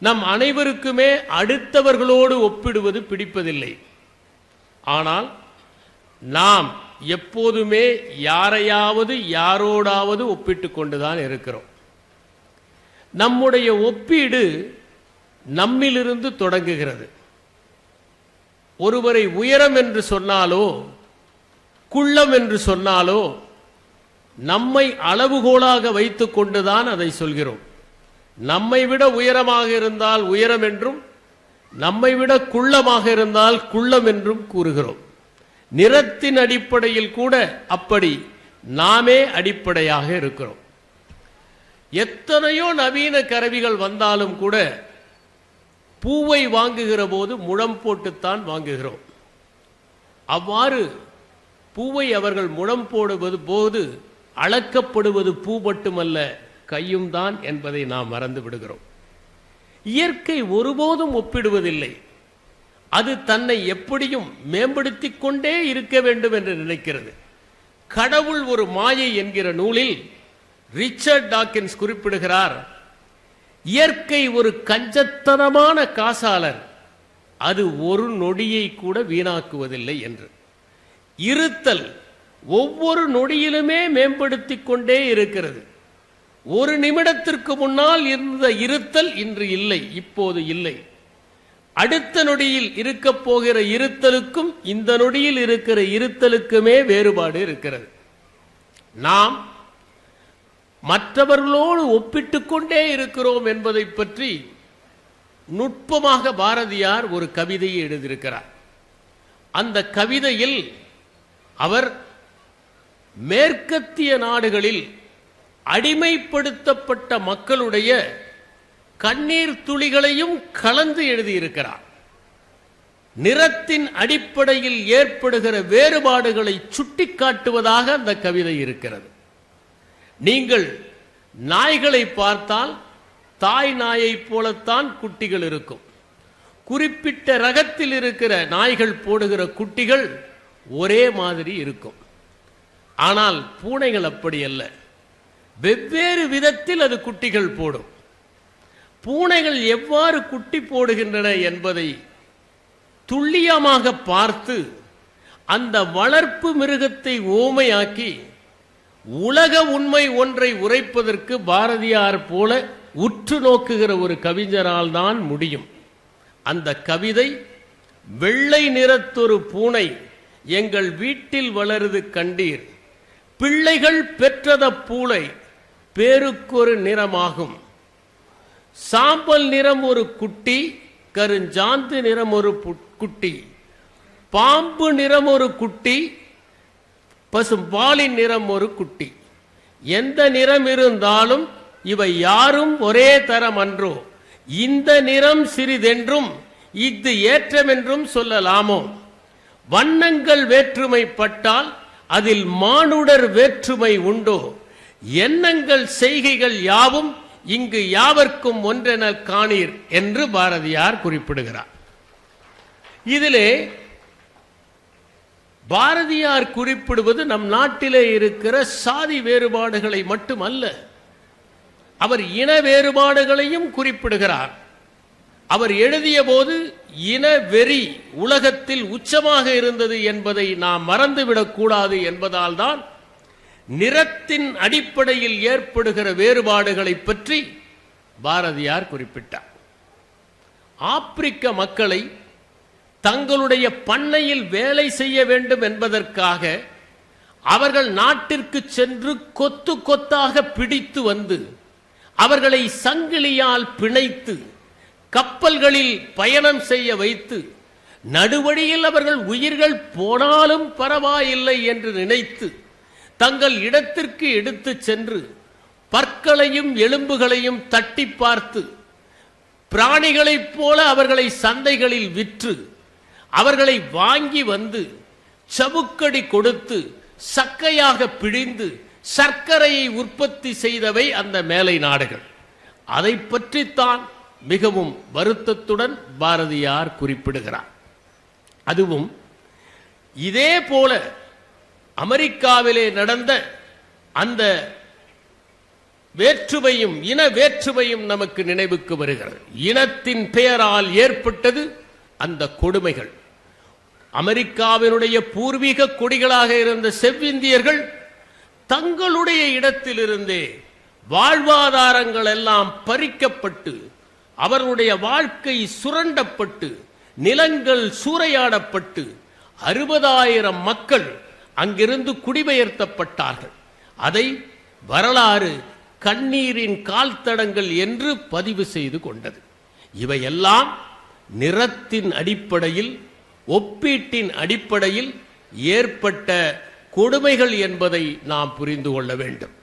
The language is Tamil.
நம் அனைவருக்குமே அடுத்தவர்களோடு ஒப்பிடுவது பிடிப்பதில்லை. ஆனால் நாம் எப்போதுமே யாரையாவது யாரோடாவது ஒப்பிட்டு கொண்டுதான் இருக்கிறோம். நம்முடைய ஒப்பீடு நம்மிலிருந்து தொடங்குகிறது. ஒருவரை உயரம் என்று சொன்னாலோ குள்ளம் என்று சொன்னாலோ நம்மை அளவுகோலாக வைத்துக் கொண்டுதான் அதை சொல்கிறோம். நம்மை விட உயரமாக இருந்தால் உயரம் என்றும் நம்மை விட குள்ளமாக இருந்தால் குள்ளம் என்றும் கூறுகிறோம். நிறத்தின் அடிப்படையில் கூட அப்படி நாமே அடிப்படையாக இருக்கிறோம். எத்தனையோ நவீன கருவிகள் வந்தாலும் கூட பூவை வாங்குகிற போது முழம் போட்டுத்தான் வாங்குகிறோம். அவ்வாறு பூவை அவர்கள் முழம் போடுவது போது அளக்கப்படுவது பூ மட்டுமல்ல கையும் தான் என்பதை நாம் மறந்து விடுகிறோம். இயற்கை ஒருபோதும் ஒப்பிடுவதில்லை. அது தன்னை எப்படியும் மேம்படுத்திக் கொண்டே இருக்க வேண்டும் என்று நினைக்கிறது. கடவுள் ஒரு மாயை என்கிற நூலில் ரிச்சர்ட் டாக்கின்ஸ் குறிப்பிடுகிறார் இயற்கை ஒரு கஞ்சத்தனமான காசாளர். அது ஒரு நொடியை கூட வீணாக்குவதில்லை என்று. இருத்தல் ஒவ்வொரு நொடியிலுமே மேம்படுத்தி கொண்டே இருக்கிறது. ஒரு நிமிடத்திற்கு முன்னால் இருந்த இருத்தல் இன்று இல்லை இப்போது இல்லை. அடுத்த நொடியில் இருக்க போகிற இருத்தலுக்கும் இந்த நொடியில் இருக்கிற இருத்தலுக்குமே வேறுபாடு இருக்கிறது. நாம் மற்றவர்களோடு ஒப்பிட்டு கொண்டே இருக்கிறோம் என்பதை பற்றி நுட்பமாக பாரதியார் ஒரு கவிதையை எழுதியிருக்கிறார். அந்த கவிதையில் அவர் மேற்கத்திய நாடுகளில் அடிமைப்படுத்தப்பட்ட மக்களுடைய கண்ணீர் துளிகளையும் கலந்து எழுதியிருக்கிறார். நிறத்தின் அடிப்படையில் ஏற்படுகிற வேறுபாடுகளை சுட்டிக்காட்டுவதாக அந்த கவிதை இருக்கிறது. நீங்கள் நாய்களை பார்த்தால் தாய் நாயைப் போலத்தான் குட்டிகள் இருக்கும். குறிப்பிட்ட ரகத்தில் இருக்கிற நாய்கள் போடுகிற குட்டிகள் ஒரே மாதிரி இருக்கும். ஆனால் பூனைகள் அப்படி அல்ல. வெவ்வேறு விதத்தில் அது குட்டிகள் போடும். பூனைகள் எவ்வாறு குட்டி போடுகின்றன என்பதை துல்லியமாக பார்த்து அந்த வளர்ப்பு மிருகத்தை ஓமையாக்கி உலக உண்மை ஒன்றை உரைப்பதற்கு பாரதியார் போல உற்று நோக்குகிற ஒரு கவிஞரால் தான் முடியும். அந்த கவிதை வெள்ளை நிறத்தொரு பூனை எங்கள் வீட்டில் வளருது கண்டீர். பிள்ளைகள் பெற்றத பூளை பேருக்கொரு நிறமாகும். சாம்பல் நிறம் ஒரு குட்டி கருஞ்சாந்து நிறம் ஒரு குட்டி. பாம்பு நிறம் ஒரு குட்டி பசும்பாலின் நிறம் ஒரு குட்டி. எந்த நிறம் இருந்தாலும் இவை யாரும் ஒரே தரம் அன்றோ. இந்த நிறம் சிறிதென்றும் இஃது ஏற்றமென்றும் சொல்லலாமோ? வண்ணங்கள் வேற்றுமைப்பட்டால் அதில் மானுடர் வேற்றுமை உண்டோ? எண்ணங்கள் செய்கைகள் யாவும் இங்கு யாவர்க்கும் ஒன்றென காணீர் என்று பாரதியார் குறிப்பிடுகிறார். இதிலே பாரதியார் குறிப்பிடுவது நம் நாட்டிலே இருக்கிற சாதி வேறுபாடுகளை மட்டுமல்ல அவர் இன வேறுபாடுகளையும் குறிப்பிடுகிறார். அவர் எழுதிய போது இன வெறி உலகத்தில் உச்சமாக இருந்தது என்பதை நாம் மறந்துவிடக் கூடாது என்பதால் தான் நிறத்தின் அடிப்படையில் ஏற்படுகிற வேறுபாடுகளை பற்றி பாரதியார் குறிப்பிட்டார். ஆப்பிரிக்க மக்களை தங்களுடைய பண்ணையில் வேலை செய்ய வேண்டும் என்பதற்காக அவர்கள் நாட்டிற்கு சென்று கொத்து கொத்தாக பிடித்து வந்து அவர்களை சங்கிலியால் பிணைத்து கப்பல்களில் பயணம் செய்ய வைத்து நடுவழியில் அவர்கள் உயிர்கள் போனாலும் பரவாயில்லை என்று நினைத்து தங்கள் இடத்திற்கு எடுத்து சென்று பற்களையும் எலும்புகளையும் தட்டி பார்த்து பிராணிகளைப் போல அவர்களை சந்தைகளில் விற்று அவர்களை வாங்கி வந்து சவுக்கடி கொடுத்து சக்கையாக பிழிந்து சர்க்கரையை உற்பத்தி செய்தவை அந்த மேலை நாடுகள். அதை பற்றித்தான் மிகவும் வருத்தத்துடன் பாரதியார் குறிப்பிடுகிறார். அதுவும் இதே போல அமெரிக்காவிலே நடந்த அந்த வேற்றுமையும் இன வேற்றுமையும் நமக்கு நினைவுக்கு வருகிறது. இனத்தின் பெயரால் ஏற்பட்டது அந்த கொடுமைகள். அமெரிக்காவினுடைய பூர்வீக கொடிகளாக இருந்த செவ்விந்தியர்கள் தங்களுடைய இடத்திலிருந்தே வாழ்வாதாரங்கள் எல்லாம் பறிக்கப்பட்டு அவர்களுடைய வாழ்க்கை சுரண்டப்பட்டு நிலங்கள் சூறையாடப்பட்டு அறுபதாயிரம் மக்கள் அங்கிருந்து குடிபெயர்த்தப்பட்டார்கள். அதை வரலாறு கண்ணீரின் கால்தடங்கள் என்று பதிவு செய்து கொண்டது. இவையெல்லாம் நிறத்தின் அடிப்படையில் ஒப்பீட்டின் அடிப்படையில் ஏற்பட்ட கொடுமைகள் என்பதை நாம் புரிந்து கொள்ள வேண்டும்.